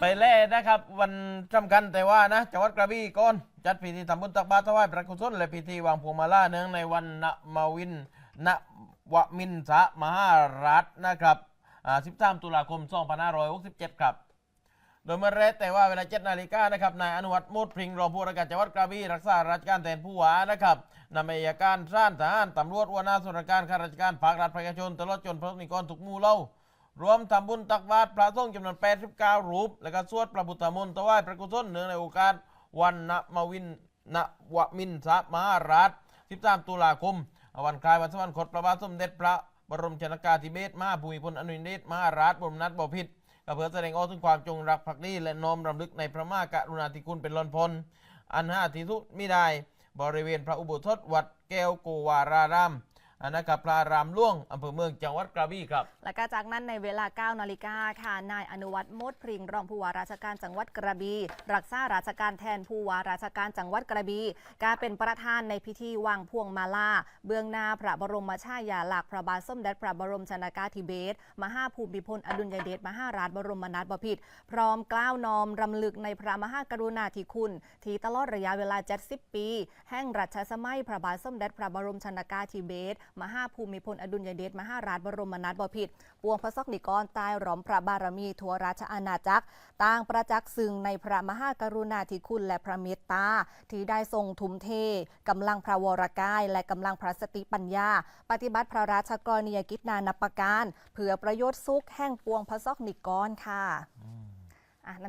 ไปเล่นะครับ วันสำคัญแต่ว่านะจังหวัดกระบี่ก่อนจัดพิธีทำบุญตักบาตรถวายพระกุศลและพิธีวางพวงมาล่าเนื่องในวันนมาวินนวมินทะมหารัฐนะครับอ่า13 ตุลาคม 2567 ครับ โดยเมื่อแรกแต่ว่าเวลา7นาฬิกานะครับนายอนุวัฒน์มุดพริงรองผู้ราชการจังหวัดกระบี่รักษาราชการแทนผู้ว่านะครับนำอัยการสร้างทหารตำรวจหัวหน้าส่วนราชการข้าราชการภาครัฐประชาชนตลอดจนพระนิกรทุกมู่เล่า รวมทำบุญตักบาตรพระสงฆ์จำนวน 89 รูป และก็สวดพระพุทธมนต์ถวายพระกุศลเนื่องในโอกาสวันนมวินนวมินทรมหาราช 13 ตุลาคม วันคล้ายวันสวรรคตพระบาทสมเด็จพระบรมชนกาธิเบศรมหาภูมิพลอดุลยเดชมหาราชบรมนาถบพิตรก็เพื่อแสดงออกถึงความจงรักภักดีและน้อมรำลึกในพระมหากรุณาธิคุณเป็นล้นพ้นอันหาที่สุดมิได้ บริเวณพระอุโบสถวัดแก้วโกวาราราม นนะครับพระรามล่วงอำเภอเมืองจังหวัดกระบี่ครับ และก็จากนั้นในเวลา 9 นาฬิกาค่ะ นายอนุวัฒน์มดพริงรองผู้ว่าราชการจังหวัดกระบี่รักษาราชการแทนผู้ว่าราชการจังหวัดกระบี่การเป็นประธานในพิธีวางพวงมาลาเบื้องหน้าพระบรมชายาลักษณ์พระบาทสมเด็จพระบรมชนากาธิเบศรมหาภูมิพลอดุลยเดชมหาราชบรมนาถบพิตรพร้อมกล้าวน้อมรำลึกในพระมหากรุณาธิคุณที่ตลอดระยะเวลา 70 ปี แห่งรัชสมัยพระบาทสมเด็จพระบรมชนากาธิเบศรมหาภูมิพลอดุลยเดชมหาราชบรมนาถบพิตรปวงพระสกนิกรตายหลอมพระบารมีทัวราชอาณาจักรต่างประจักษ์ซึ่งในพระมหากรุณาธิคุณและพระเมตตา ที่ได้ทรงทุ่มเทกำลังพระวรกาย และกำลังพระสติปัญญา ปฏิบัติพระราชกรณียกิจนานับประการ เพื่อประโยชน์สุขแห่งปวงพระสกนิกรค่ะ